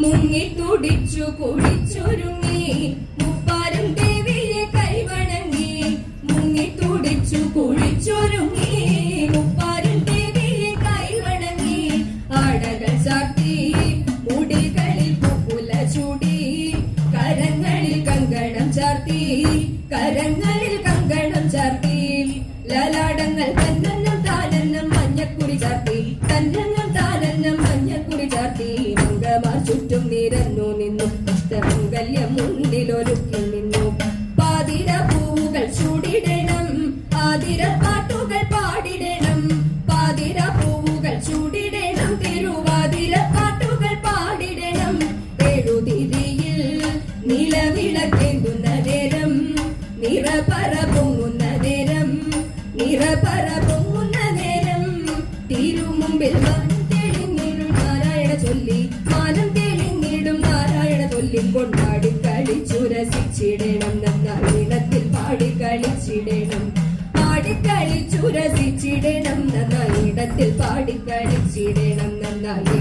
മുങ്ങി തുടിച്ചു കുടിച്ചൊരുങ്ങി. മുപ്പാരും ദേവിയെ കൈവണങ്ങി. മുങ്ങി തുടിച്ചു കുളിച്ചൊരുങ്ങി മുപ്പാരും ദേവിയെ കൈവണങ്ങി. ആടകൾ ചാട്ടി മുടികളിൽ പുപ്പുല ചൂടി. കരങ്ങളിൽ കങ്കണം ചാർത്തി കരങ്ങളിൽ കങ്കണം ചാർത്തി. ലലാടങ്ങൾ തന്നെന്നും മംഗമാർ ചുറ്റും നിരന്നു നിന്നു. അഷ്ടമംഗല്യം മുന്നിലൊരുക്കി നിന്നു. പാതിര പൂവുകൾ ചൂടിടണം ആതിര പാട്ടുകൾ പാടിടണം. പാതിര പൂവുകൾ ചൂടിടണം തിരുവാതിര പാട്ടുകൾ പാടിടണം. എഴുതിരിയിൽ നിലവിളക്കേന്തുന്ന നേരം നിറപറ പൊങ്ങുന്ന നേരം നിറപറ പൊങ്ങുന്ന നേരം തിരുമുമ്പിൽ മാനം ചൊല്ലി കൊണ്ടാടി കളിച്ചു രസിച്ചിടണം നന്നായിടത്തിൽ പാടി കളിച്ചിടണം. പാടി കളിച്ചു രസിച്ചിടണം നന്നായിടത്തിൽ പാടി കളിച്ചിടണം. നന്നായി